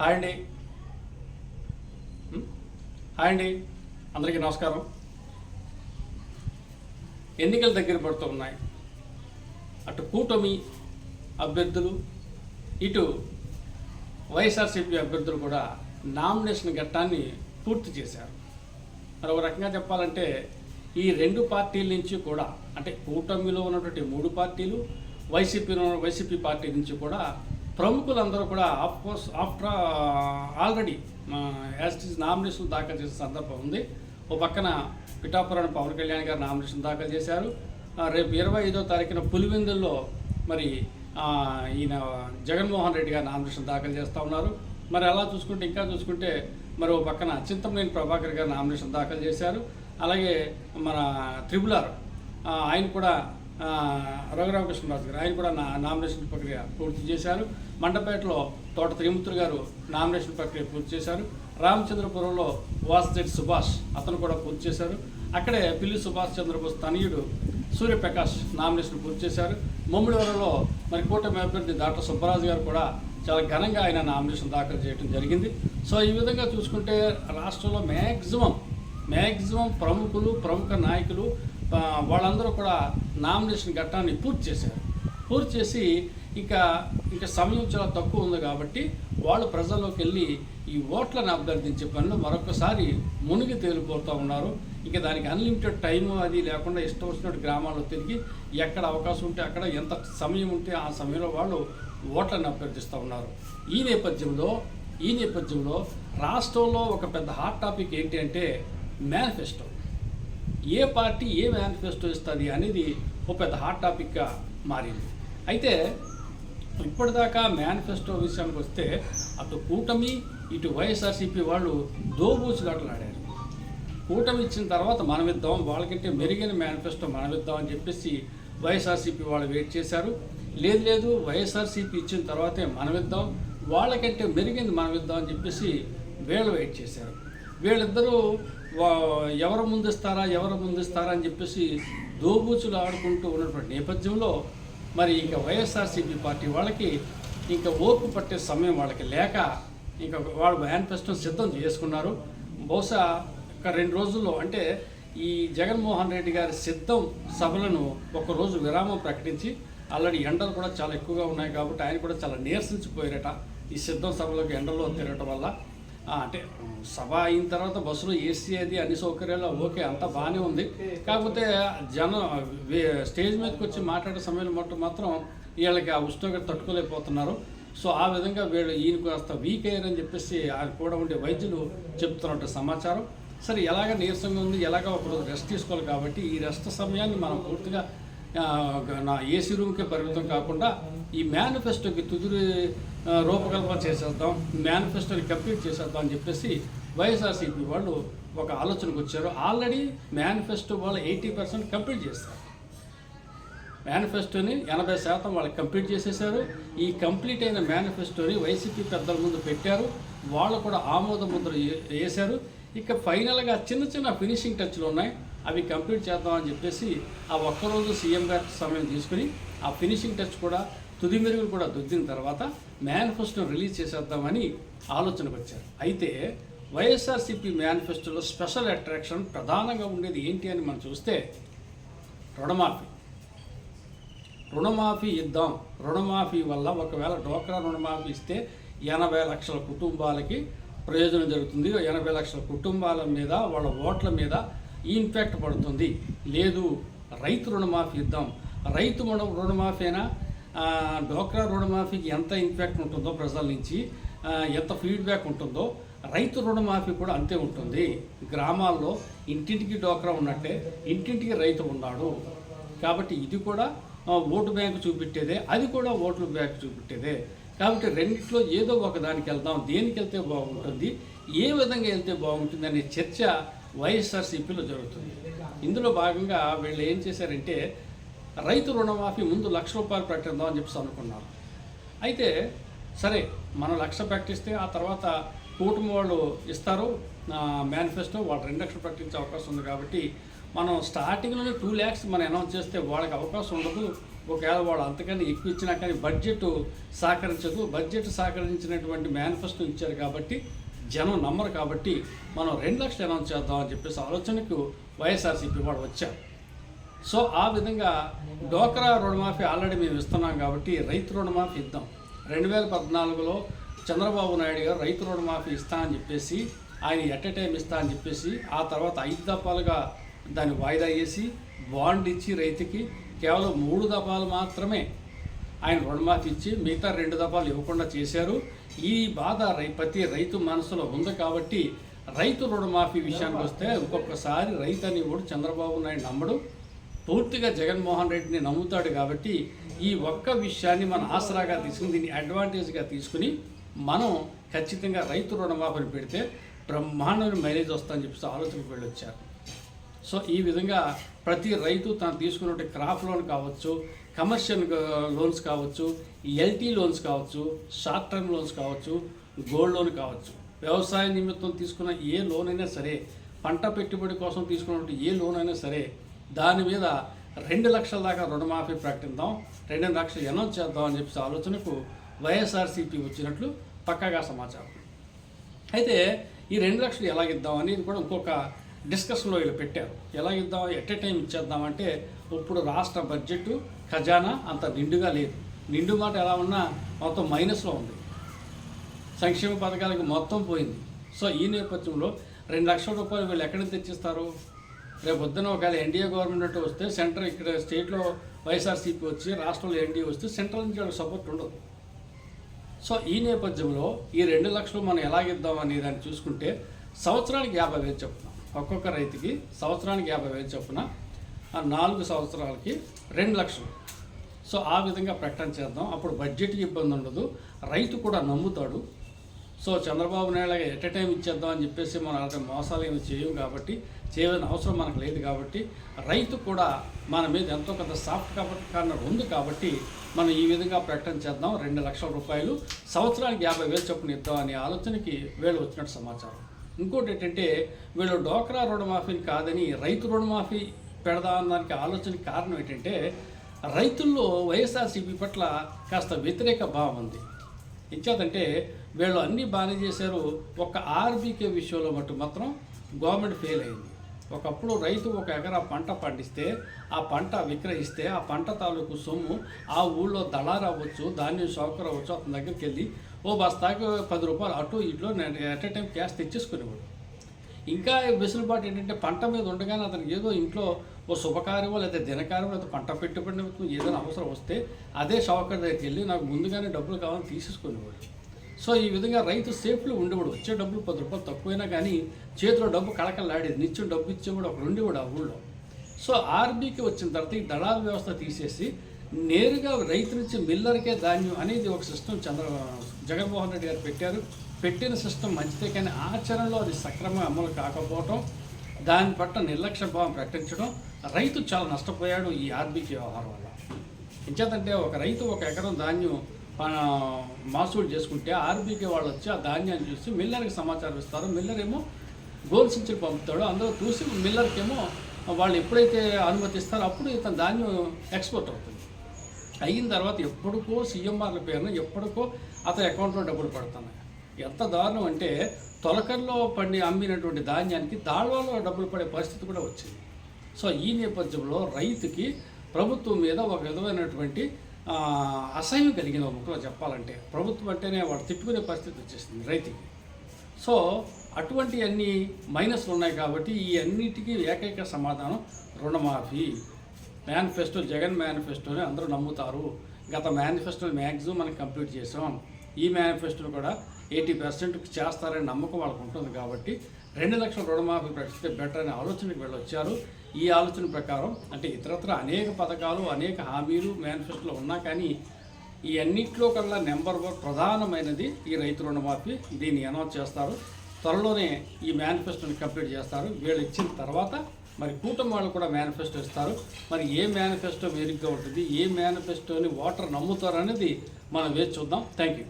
Hi అండి. Hi అండి. అందరికీ నమస్కారం. ఎన్నికలు దగ్గర పడుతూ ఉన్నాయి. అటు కూటమి అభ్యర్థులు ఇటు వైఎస్ఆర్సీపీ అభ్యర్థులు కూడా నామినేషన్ ఘట్టాన్ని పూర్తి చేశారు. మరి ఒక రకంగా చెప్పాలంటే ఈ రెండు పార్టీల నుంచి కూడా అంటే కూటమిలో ఉన్నటువంటి మూడు పార్టీలు వైసీపీలో వైసీపీ పార్టీ నుంచి కూడా ప్రముఖులందరూ కూడా of course after already as it is nomination దాఖలు చేసిన సందర్భం ఉంది. ఓ పక్కన పిఠాపురం పవన్ కళ్యాణ్ గారు నామినేషన్ దాఖలు చేశారు. రేపు ఇరవై ఐదో తారీఖున పులివెందుల్లో మరి ఈయన జగన్మోహన్ రెడ్డి గారు నామినేషన్ దాఖలు చేస్తూ ఉన్నారు. మరి అలా చూసుకుంటే ఇంకా చూసుకుంటే మరి ఓ పక్కన చింతమనేని ప్రభాకర్ గారు నామినేషన్ దాఖలు చేశారు. అలాగే మన త్రిబులర్ ఆయన కూడా రఘురామకృష్ణరాజు గారు. ఆయన కూడా నా నామినేషన్ ప్రక్రియ పూర్తి చేశారు. మండపేటలో తోట త్రిమూర్తులు గారు నామినేషన్ ప్రక్రియ పూర్తి చేశారు. రామచంద్రపురంలో వాసుదేవ్ సుభాష్ అతను కూడా పూర్తి చేశారు. అక్కడే పిల్లి సుభాష్ చంద్రబోస్ తనయుడు సూర్యప్రకాష్ నామినేషన్ పూర్తి చేశారు. ముమ్మిడివరంలో మరి కూటమి అభ్యర్థి డాక్టర్ సుబ్బరాజు గారు కూడా చాలా ఘనంగా ఆయన నామినేషన్ దాఖలు చేయడం జరిగింది. సో ఈ విధంగా చూసుకుంటే రాష్ట్రంలో మ్యాక్సిమం మ్యాక్సిమం ప్రముఖులు ప్రముఖ నాయకులు వాళ్ళందరూ కూడా నామినేషన్ ఘట్టాన్ని పూర్తి చేశారు. పూర్తి చేసి ఇంకా ఇంకా సమయం చాలా తక్కువ ఉంది కాబట్టి వాళ్ళు ప్రజల్లోకి వెళ్ళి ఈ ఓట్లను అభ్యర్థించే పనులు మరొకసారి మునిగి తేలిపోతూ ఉన్నారు. ఇంకా దానికి అన్లిమిటెడ్ టైం అది లేకుండా ఇష్టం వచ్చినట్టు గ్రామాల్లో తిరిగి ఎక్కడ అవకాశం ఉంటే అక్కడ ఎంత సమయం ఉంటే ఆ సమయంలో వాళ్ళు ఓట్లను అభ్యర్థిస్తూ ఉన్నారు. ఈ నేపథ్యంలో ఈ నేపథ్యంలో రాష్ట్రంలో ఒక పెద్ద హాట్ టాపిక్ ఏంటి అంటే మేనిఫెస్టో ఏ పార్టీ ఏ మేనిఫెస్టో ఇస్తుంది అనేది ఒక పెద్ద హాట్ టాపిక్గా మారింది. అయితే ఇప్పటిదాకా మేనిఫెస్టో విషయానికి వస్తే అటు కూటమి ఇటు వైఎస్ఆర్సీపీ వాళ్ళు దోబూచులాటలాడారు. కూటమి ఇచ్చిన తర్వాత మనం ఇద్దాం వాళ్ళకంటే మెరుగైన మేనిఫెస్టో మనమిద్దాం అని చెప్పేసి వైఎస్ఆర్సీపీ వాళ్ళు వెయిట్ చేశారు. లేదు లేదు వైఎస్ఆర్సీపీ ఇచ్చిన తర్వాతే మనం ఇద్దాం వాళ్ళకంటే మెరుగైంది మనమిద్దాం అని చెప్పేసి వీళ్ళు వెయిట్ చేశారు. వీళ్ళిద్దరూ ఎవరు ముందిస్తారా ఎవరు ముందిస్తారా అని చెప్పేసి దోబూచులు ఆడుకుంటూ ఉన్నటువంటి నేపథ్యంలో మరి ఇంకా వైఎస్ఆర్సీపీ పార్టీ వాళ్ళకి ఇంకా ఓపు పట్టే సమయం వాళ్ళకి లేక ఇంకా వాళ్ళు మేనిఫెస్టో సిద్ధం చేసుకున్నారు. బహుశా ఒక రెండు రోజుల్లో అంటే ఈ జగన్మోహన్ రెడ్డి గారి సిద్ధం సభలను ఒకరోజు విరామం ప్రకటించి ఆల్రెడీ ఎండలు కూడా చాలా ఎక్కువగా ఉన్నాయి కాబట్టి ఆయన కూడా చాలా నీరసించిపోయారట ఈ సిద్ధం సభలకు ఎండలో తిరగటం వల్ల. అంటే సభ అయిన తర్వాత బస్సులో ఏసీ అది అన్ని సౌకర్యాలు ఓకే అంతా బాగానే ఉంది. కాకపోతే జనం వే- స్టేజ్ మీదకి వచ్చి మాట్లాడే సమయంలో మట్టు మాత్రం వీళ్ళకి ఆ ఉష్ణోగ్రత తట్టుకోలేకపోతున్నారు. సో ఆ విధంగా వీళ్ళు ఈయన కాస్త వీక్ అయ్యారని చెప్పేసి ఆయన కూడా ఉండే వైద్యులు చెప్తున్నట్టు సమాచారం. సరే ఎలాగ నీరసంగా ఉంది ఎలాగ ఒకరోజు రెస్ట్ తీసుకోవాలి కాబట్టి ఈ రెస్ట్ సమయాన్ని మనం పూర్తిగా నా ఏసీ రూమ్కే పరిమితం కాకుండా ఈ మేనిఫెస్టోకి తుదిరి రూపకల్పన చేసేద్దాం మేనిఫెస్టోని కంప్లీట్ చేసేద్దాం అని చెప్పేసి వైఎస్ఆర్సీపీ వాళ్ళు ఒక ఆలోచనకు వచ్చారు. ఆల్రెడీ మేనిఫెస్టో వాళ్ళు ఎయిటీ పర్సెంట్ కంప్లీట్ చేస్తారు మేనిఫెస్టోని ఎనభై శాతం వాళ్ళు కంప్లీట్ చేసేసారు ఈ కంప్లీట్ అయిన మేనిఫెస్టోని వైసీపీ పెద్దల ముందు పెట్టారు. వాళ్ళు కూడా ఆమోద ముద్ర ఏ- వేశారు. ఇక ఫైనల్గా చిన్న చిన్న ఫినిషింగ్ టచ్లు ఉన్నాయి. అవి కంప్లీట్ చేద్దామని చెప్పేసి ఆ ఒక్కరోజు సీఎం గారి సమయం తీసుకుని ఆ ఫినిషింగ్ టచ్ కూడా తుది మెరుగులు కూడా దుద్దిన తర్వాత మేనిఫెస్టో రిలీజ్ చేసేద్దామని ఆలోచనకు వచ్చారు. అయితే వైఎస్ఆర్సీపీ మేనిఫెస్టోలో స్పెషల్ అట్రాక్షన్ ప్రధానంగా ఉండేది ఏంటి అని మనం చూస్తే రుణమాఫీ. రుణమాఫీ ఇద్దాం. రుణమాఫీ వల్ల ఒకవేళ డోక్రా రుణమాఫీ ఇస్తే ఎనభై లక్షల కుటుంబాలకి ప్రయోజనం జరుగుతుంది. ఎనభై లక్షల కుటుంబాల మీద వాళ్ళ ఓట్ల మీద ఈ ఇంపాక్ట్ పడుతుంది. లేదు రైతు రుణమాఫీ ఇద్దాం. రైతు రుణ రుణమాఫీనా? డోక్రా రుణమాఫీకి ఎంత ఇంపాక్ట్ ఉంటుందో ప్రజల నుంచి ఎంత ఫీడ్బ్యాక్ ఉంటుందో రైతు రుణమాఫీ కూడా అంతే ఉంటుంది. గ్రామాల్లో ఇంటింటికి డోక్రా ఉన్నట్టే ఇంటింటికి రైతు ఉన్నాడు. కాబట్టి ఇది కూడా ఓటు బ్యాంకు చూపెట్టేదే అది కూడా ఓట్లు బ్యాంకు చూపెట్టేదే. కాబట్టి రెండిట్లో ఏదో ఒక దానికి వెళ్దాం. దేనికి వెళ్తే బాగుంటుంది? ఏ విధంగా వెళ్తే బాగుంటుంది అనే చర్చ వైఎస్ఆర్సీపీలో జరుగుతుంది. ఇందులో భాగంగా వీళ్ళు ఏం చేశారంటే రైతు రుణమాఫీ ముందు లక్ష రూపాయలు ప్రకటిద్దాం అని చెప్పేసి అనుకున్నారు. అయితే సరే మనం లక్ష ప్రకటిస్తే ఆ తర్వాత కూటమి వాళ్ళు ఇస్తారు మేనిఫెస్టో వాళ్ళు రెండు లక్షలు ప్రకటించే అవకాశం ఉంది కాబట్టి మనం స్టార్టింగ్లోనే టూ ల్యాక్స్ మనం అనౌన్స్ చేస్తే వాళ్ళకి అవకాశం ఉండదు. ఒకవేళ వాళ్ళు అంతకన్నా ఎక్కువ ఇచ్చినా కానీ బడ్జెట్ సహకరించదు. బడ్జెట్ సహకరించినటువంటి మేనిఫెస్టో ఇచ్చారు కాబట్టి జనం నమ్మరు కాబట్టి మనం రెండు లక్షలు అనౌన్స్ చేద్దాం అని చెప్పేసి ఆలోచనకు వైఎస్ఆర్సీపీ వాళ్ళు వచ్చారు. సో ఆ విధంగా డోక్రా రుణమాఫీ ఆల్రెడీ మేము ఇస్తున్నాం కాబట్టి రైతు రుణమాఫీ ఇద్దాం. రెండు వేల పద్నాలుగులో చంద్రబాబు నాయుడు గారు రైతు రుణమాఫీ ఇస్తా అని చెప్పేసి ఆయన ఎట్ ఎ టైం ఇస్తా అని చెప్పేసి ఆ తర్వాత ఐదు దఫాలుగా దాన్ని వాయిదా వేసి బాండ్ ఇచ్చి రైతుకి కేవలం మూడు దఫాలు మాత్రమే ఆయన రుణమాఫీ ఇచ్చి మిగతా రెండు దఫాలు ఇవ్వకుండా చేశారు. ఈ బాధ రై ప్రతి రైతు మనసులో ఉంది కాబట్టి రైతు రుణమాఫీ విషయానికి వస్తే ఒక్కొక్కసారి రైతు అని కూడా చంద్రబాబు నాయుడు నమ్మడు. పూర్తిగా జగన్మోహన్ రెడ్డిని నమ్ముతాడు కాబట్టి ఈ ఒక్క విషయాన్ని మన ఆసరాగా తీసుకుని దీన్ని అడ్వాంటేజ్గా తీసుకుని మనం ఖచ్చితంగా రైతు రుణమాఫీని పెడితే బ్రహ్మాండమైన మైలేజ్ వస్తుందని చెప్పేసి ఆలోచనకు వెళ్ళొచ్చారు. సో ఈ విధంగా ప్రతి రైతు తను తీసుకున్నటువంటి క్రాప్ లోన్ కావచ్చు కమర్షియల్ లోన్స్ కావచ్చు ఎల్టీ లోన్స్ కావచ్చు షార్ట్ టర్మ్ లోన్స్ కావచ్చు గోల్డ్ లోన్ కావచ్చు. వ్యవసాయ నిమిత్తం తీసుకున్న ఏ లోన్ అయినా సరే పంట పెట్టుబడి కోసం తీసుకున్నటువంటి ఏ లోన్ అయినా సరే దాని మీద రెండు లక్షల దాకా రుణమాఫీ ప్రకటిద్దాం రెండు లక్షలు అనౌన్స్ చేద్దాం అని చెప్పేసి ఆలోచనకు వైఎస్ఆర్సీపీ వచ్చినట్లు పక్కాగా సమాచారం. అయితే ఈ రెండు లక్షలు ఎలాగిద్దాం అనేది కూడా ఇంకొక డిస్కషన్లో వీళ్ళు పెట్టారు. ఎలాగిద్దాం ఎట్ ఏ టైం ఇచ్చేద్దామంటే ఇప్పుడు రాష్ట్ర బడ్జెట్ ఖజానా అంత నిండుగా లేదు. నిండు మాట ఎలా ఉన్నా మొత్తం మైనస్లో ఉంది. సంక్షేమ పథకాలకు మొత్తం పోయింది. సో ఈ నేపథ్యంలో రెండు లక్షల రూపాయలు వీళ్ళు ఎక్కడ తెచ్చిస్తారు? రేపు పొద్దున ఒకవేళ ఎన్డీఏ గవర్నమెంట్ వస్తే సెంటర్ ఇక్కడ స్టేట్లో వైఎస్ఆర్సీపీ వచ్చి రాష్ట్రంలో ఎన్డీఏ వస్తే సెంట్రల్ నుంచి వాళ్ళకి సపోర్ట్ ఉండదు. సో ఈ నేపథ్యంలో ఈ రెండు లక్షలు మనం ఎలాగిద్దాం అనే దాన్ని చూసుకుంటే సంవత్సరానికి యాభై వేలు చొప్పున ఒక్కొక్క రైతుకి సంవత్సరానికి యాభై వేలు చొప్పున ఆ నాలుగు సంవత్సరాలకి రెండు లక్షలు. సో ఆ విధంగా ప్రకటన చేద్దాం. అప్పుడు బడ్జెట్కి ఇబ్బంది ఉండదు. రైతు కూడా నమ్ముతాడు. So Chandrababu Naidu at a time ఇచ్చేద్దాం అని చెప్పేసి మనం అలాంటి మోసాలు ఏమి చేయవు కాబట్టి చేయవలసిన అవసరం మనకు లేదు కాబట్టి రైతు కూడా మన మీద ఎంతో కొంత సాఫ్ట్ కాబట్టి కార్నర్ ఉంది కాబట్టి మనం ఈ విధంగా ప్రకటన చేద్దాం. రెండు లక్షల రూపాయలు. సంవత్సరానికి యాభై వేలు చొప్పున ఇద్దాం అనే ఆలోచనకి వీళ్ళు వచ్చినట్టు సమాచారం. ఇంకోటి ఏంటంటే వీళ్ళు డోక్రా రుణమాఫీని కాదని రైతు రుణమాఫీ పెడదాం దానికి ఆలోచనకి కారణం ఏంటంటే రైతుల్లో వైఎస్ఆర్సీపీ పట్ల కాస్త వ్యతిరేక భావం ఉంది. ఇచ్చేదంటే వీళ్ళు అన్నీ బాగానే చేశారు. ఒక ఆర్బీకే విషయంలో మటు మాత్రం గవర్నమెంట్ ఫెయిల్ అయింది. ఒకప్పుడు రైతు ఒక ఎకరా పంట పండిస్తే ఆ పంట విక్రయిస్తే ఆ పంట తాలూకు సొమ్ము ఆ ఊళ్ళో దళారు అవ్వచ్చు ధాన్యం షౌకర్ అవ్వచ్చు అతని దగ్గరికి వెళ్ళి ఓ బస్తాకి పది రూపాయలు అటు ఇట్లో ఎట్ ఎ టైం క్యాష్ తెచ్చేసుకునేవాడు. ఇంకా వెసులుబాటు ఏంటంటే పంట మీద ఉండగానే అతనికి ఏదో ఇంట్లో ఓ శుభకార్యమో లేదా దినకార్యమో లేదా పంట పెట్టుబడి నిమిత్తం ఏదైనా అవసరం వస్తే అదే షావుకర్ దగ్గరికి వెళ్ళి నాకు ముందుగానే డబ్బులు కావాలని తీసేసుకునేవాడు. సో ఈ విధంగా రైతు సేఫ్లో ఉండేవాడు. వచ్చే డబ్బులు పది రూపాయలు తక్కువైనా కానీ చేతిలో డబ్బు కళకళలాడేది. నిత్యం డబ్బు ఇచ్చేవాడు ఒకడు ఉండేవాడు ఆ ఊళ్ళో. సో ఆర్బీకి వచ్చిన తర్వాత ఈ దళాల వ్యవస్థ తీసేసి నేరుగా రైతు నుంచి మిల్లర్కే ధాన్యం అనేది ఒక సిస్టమ్ చంద్ర జగన్మోహన్ రెడ్డి గారు పెట్టారు. పెట్టిన సిస్టమ్ మంచిదే కానీ ఆచరణలో అది సక్రమంగా అమలు కాకపోవటం దాని పట్ల నిర్లక్ష్య భావం ప్రకటించడం రైతు చాలా నష్టపోయాడు ఈ ఆర్బీకి వ్యవహారం వల్ల. ఎంచేతంటే ఒక రైతు ఒక ఎకరం ధాన్యం మాసూలు చేసుకుంటే ఆర్బీకే వాళ్ళు వచ్చి ఆ ధాన్యాన్ని చూసి మిల్లర్కి సమాచారం ఇస్తారు. మిల్లర్ ఏమో గోల్ సంచులు పంపుతాడు. అందులో చూసి మిల్లర్కి ఏమో వాళ్ళు ఎప్పుడైతే అనుమతిస్తారో అప్పుడు ఇతను ధాన్యం ఎక్స్పోర్ట్ అవుతుంది. అయిన తర్వాత ఎప్పటికో సీఎంఆర్ల పేరున ఎప్పటికో అతని అకౌంట్లో డబ్బులు పడుతున్నాయి. ఎంత దారుణం అంటే తొలకల్లో పండి అమ్మినటువంటి ధాన్యానికి దాళ్వాలో డబ్బులు పడే పరిస్థితి కూడా వచ్చింది. సో ఈ నేపథ్యంలో రైతుకి ప్రభుత్వం మీద ఒక విధమైనటువంటి అసహ్యం కలిగిన ముఖ్యంగా చెప్పాలంటే ప్రభుత్వం అంటేనే వాడు తిట్టుకునే పరిస్థితి వచ్చేసింది రైతుకి. సో అటువంటి అన్ని మైనస్లు ఉన్నాయి కాబట్టి ఈ అన్నిటికీ ఏకైక సమాధానం రుణమాఫీ. మేనిఫెస్టో జగన్ మేనిఫెస్టోని అందరూ నమ్ముతారు. గత మేనిఫెస్టోని మ్యాక్సిమం మనం కంప్లీట్ చేసాం ఈ మేనిఫెస్టో కూడా ఎయిటీ పర్సెంట్ చేస్తారనే నమ్మకం వాళ్ళకు ఉంటుంది కాబట్టి రెండు లక్షల రుణమాఫీ ప్రకటిస్తే బెటర్ అనే ఆలోచనకు వెళ్ళొచ్చారు ఈ ఆలోచన ప్రకారం అంటే ఇతరత్ర అనేక పథకాలు అనేక హామీలు మేనిఫెస్టోలో ఉన్నా కానీ ఈ అన్నింటిలో కల్లా నెంబర్ వన్ ప్రధానమైనది ఈ రైతు రుణమాఫీ. దీన్ని అనౌన్స్ చేస్తారు. త్వరలోనే ఈ మేనిఫెస్టోని కంప్లీట్ చేస్తారు. వీళ్ళు ఇచ్చిన తర్వాత మరి కూటమి వాళ్ళు కూడా మేనిఫెస్టో ఇస్తారు. మరి ఏ మేనిఫెస్టో మెరుగ్గా ఉంటుంది ఏ మేనిఫెస్టోని ఓటర్ నమ్ముతారు అనేది మనం వేచి చూద్దాం. Thank you